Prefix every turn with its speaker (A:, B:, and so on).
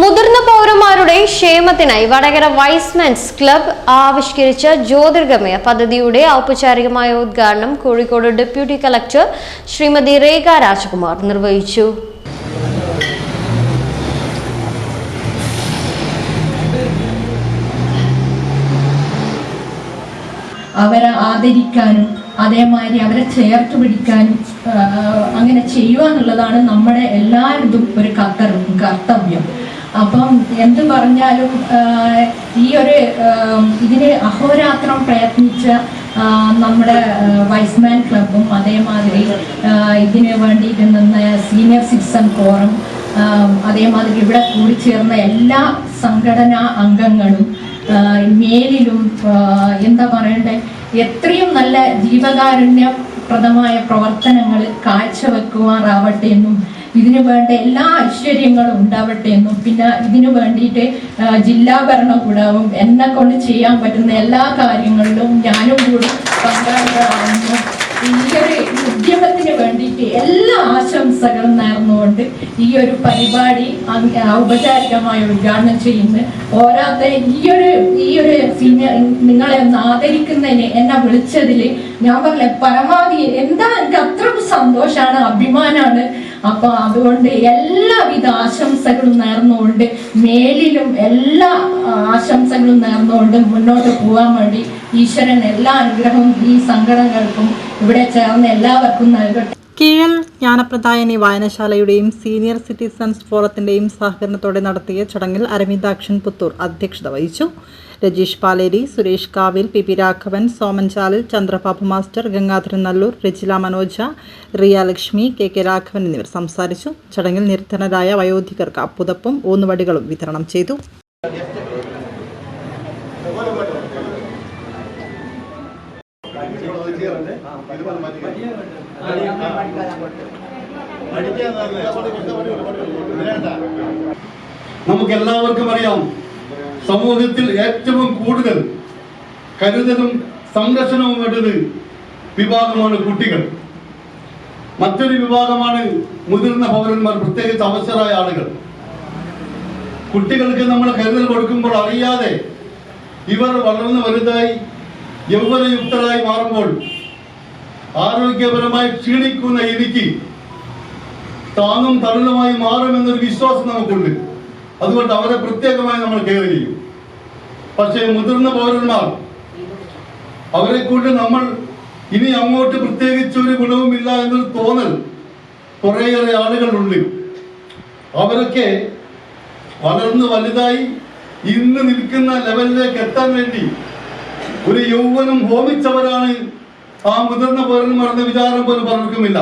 A: മുതിർന്ന പൗരന്മാരുടെ ക്ഷേമത്തിനായി വടകര വൈസ്മെൻസ് ക്ലബ് ആവിഷ്കരിച്ച ജ്യോതിർഗമയ പദ്ധതിയുടെ ഔപചാരികമായ ഉദ്ഘാടനം കോഴിക്കോട് ഡെപ്യൂട്ടി കളക്ടർ ശ്രീമതി രേഖ രാജകുമാർ നിർവഹിച്ചു.
B: അവരെ ആദരിക്കാനും അതേമാതിരി അവരെ ചേർത്ത് പിടിക്കാനും അങ്ങനെ ചെയ്യുക എന്നുള്ളതാണ് നമ്മുടെ എല്ലാവരുടെയും ഒരു കർത്തവ്യം. അപ്പം എന്ത് പറഞ്ഞാലും ഈ ഒരു ഇതിന് അഹോരാത്രം പ്രയത്നിച്ച നമ്മുടെ വൈസ്മാൻ ക്ലബും അതേമാതിരി ഇതിന് വേണ്ടിയിട്ട് നിന്ന സീനിയർ സിറ്റിസൺ ആ, അതേമാതിരി ഇവിടെ കൂടിച്ചേർന്ന എല്ലാ സംഘടനാ അംഗങ്ങളും മേലിലും എന്താ പറയണ്ടേ എത്രയും നല്ല ജീവകാരുണ്യപ്രദമായ പ്രവർത്തനങ്ങൾ കാഴ്ചവെക്കുമാറാവട്ടെ എന്നും ഇതിനു വേണ്ട എല്ലാ ഐശ്വര്യങ്ങളും ഉണ്ടാവട്ടെ എന്നും പിന്നെ ഇതിനു വേണ്ടിയിട്ട് ജില്ലാ ഭരണകൂടവും എന്നെ കൊണ്ട് ചെയ്യാൻ പറ്റുന്ന എല്ലാ കാര്യങ്ങളിലും ഞാനും കൂടി പങ്കാളികളാണെന്നും ഈ ഒരു ഉദ്യമത്തിന് വേണ്ടിയിട്ട് എല്ലാ ആശംസകളും നേർന്നുകൊണ്ട് ഈ ഒരു പരിപാടി ഔപചാരികമായി ഉദ്ഘാടനം ചെയ്യുന്നു. ഓരാത്ത ഈ ഒരു ഈ ഒരു പിന്നെ നിങ്ങളെ ഒന്ന് ആദരിക്കുന്നതിന് എന്നെ വിളിച്ചതിൽ ഞാൻ പറഞ്ഞ പരമാവധി എന്താ എനിക്ക് അത്രയും സന്തോഷമാണ് അഭിമാനമാണ് അപ്പൊ അതുകൊണ്ട് എല്ലാവിധ ആശംസകളും നേർന്നുകൊണ്ട് മേലിലും എല്ലാ ആശംസകളും നേർന്നുകൊണ്ട് മുന്നോട്ട് പോകാൻ വേണ്ടി ഈശ്വരൻ എല്ലാ അനുഗ്രഹവും ഈ സംഘടനകൾക്കും ഇവിടെ ചേർന്ന എല്ലാവർക്കും നൽകട്ടെ.
C: കീഴൽ ജ്ഞാനപ്രദായനി വായനശാലയുടെയും സീനിയർ സിറ്റിസൺസ് ഫോറത്തിന്റെയും സഹകരണത്തോടെ നടത്തിയ ചടങ്ങിൽ അരവിന്ദാക്ഷൻ പുത്തൂർ അധ്യക്ഷത വഹിച്ചു. Rajeesh Paleri Suresh Kavil P P Raghavan Soman Chalil Chandrababu master Gangadharan Nallur Rajila Manoja Riya Lakshmi K K Raghavan എന്നിവർ സംസാരിച്ചു. ചടങ്ങിൽ നിർധനരായ വയോധികർക്ക് അപ്പുതപ്പും ഊന്നുവടികളും വിതരണം ചെയ്തു.
D: നമുക്ക് എല്ലാവർക്കും അറിയാം സമൂഹത്തിൽ ഏറ്റവും കൂടുതൽ കരുതലും സംരക്ഷണവും വേണ്ടത് വിഭാഗമാണ് കുട്ടികൾ. മറ്റൊരു വിഭാഗമാണ് മുതിർന്ന പൗരന്മാർ പ്രത്യേകിച്ച് അവസരായ ആളുകൾ. കുട്ടികൾക്ക് നമ്മൾ കരുതൽ കൊടുക്കുമ്പോൾ അറിയാതെ ഇവർ വളർന്നു വലുതായി യൗവനയുക്തരായി മാറുമ്പോൾ ആരോഗ്യപരമായി ക്ഷീണിക്കുന്ന എനിക്ക് താങ്ങും തണലുമായി മാറുമെന്നൊരു വിശ്വാസം നമുക്കുണ്ട്. അതുകൊണ്ട് അവരെ പ്രത്യേകമായി നമ്മൾ കെയർ ചെയ്യും. പക്ഷേ മുതിർന്ന പൗരന്മാർ അവരെ കൊണ്ട് നമ്മൾ ഇനി അങ്ങോട്ട് പ്രത്യേകിച്ച് ഒരു ഗുണവുമില്ല എന്നൊരു തോന്നൽ കുറേയേറെ ആളുകളുണ്ട്. അവരൊക്കെ വളർന്ന് വലുതായി ഇന്ന് നിൽക്കുന്ന ലെവലിലേക്ക് എത്താൻ വേണ്ടി ഒരു യൗവനം ഹോമിച്ചവരാണ് ആ മുതിർന്ന പൗരന്മാർ എന്ന വിചാരം പോലും പലർക്കുമില്ല